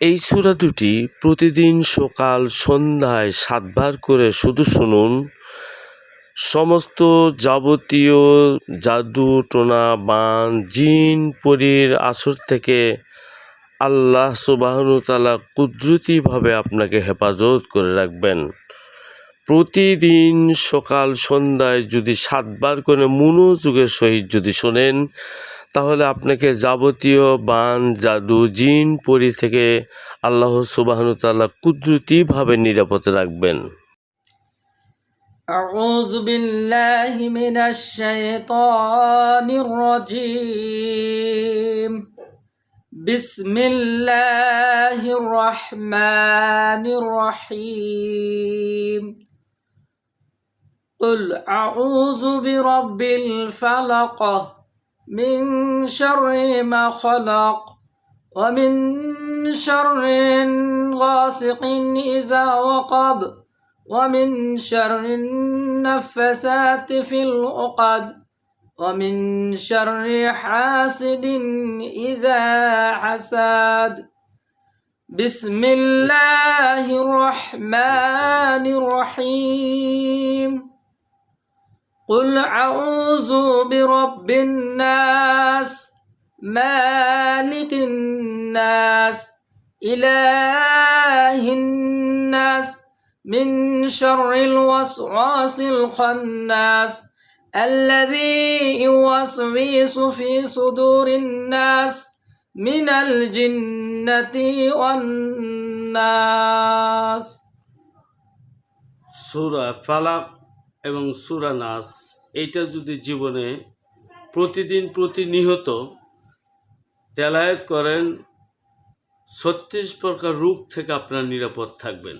এই সূরা দুটি প্রতিদিন সকাল সন্ধ্যায় সাতবার করে শুধু শুনুন। সমস্ত যাবতীয় জাদু, টোনা, বান, জিন, পরীর, আসর থেকে আল্লাহ সুবাহনতালা কুদরতিভাবে আপনাকে হেফাজত করে রাখবেন। প্রতিদিন সকাল সন্ধ্যায় যদি সাতবার করে মনোযোগের সহিত যদি শোনেন তাহলে আপনাকে যাবতীয় বান জাদু জিন পরি থেকে আল্লাহ সুবাহনতাল্লাহ কুদরতিভাবে নিরাপদে রাখবেন أعوذ بالله من الشيطان الرجيم بسم الله الرحمن الرحيم قل أعوذ برب الفلق من شر ما خلق ومن شر غاسق إذا وقب ومن شر النفسات في العقد ومن شر حاسد إذا حسد. بسم الله الرحمن الرحيم. قل أعوذ برب الناس مالك الناس إله الناس من شر الوسواس الخناس الذي يوسوس في صدور الناس من الجنة والناس سورة فلق এবং সুরা নাস যদি জীবনে প্রতিদিন প্রতিনিহত তেলায়েত করেন, ছত্রিশ প্রকার রোগ থেকে আপনার নিরাপদ থাকবেন।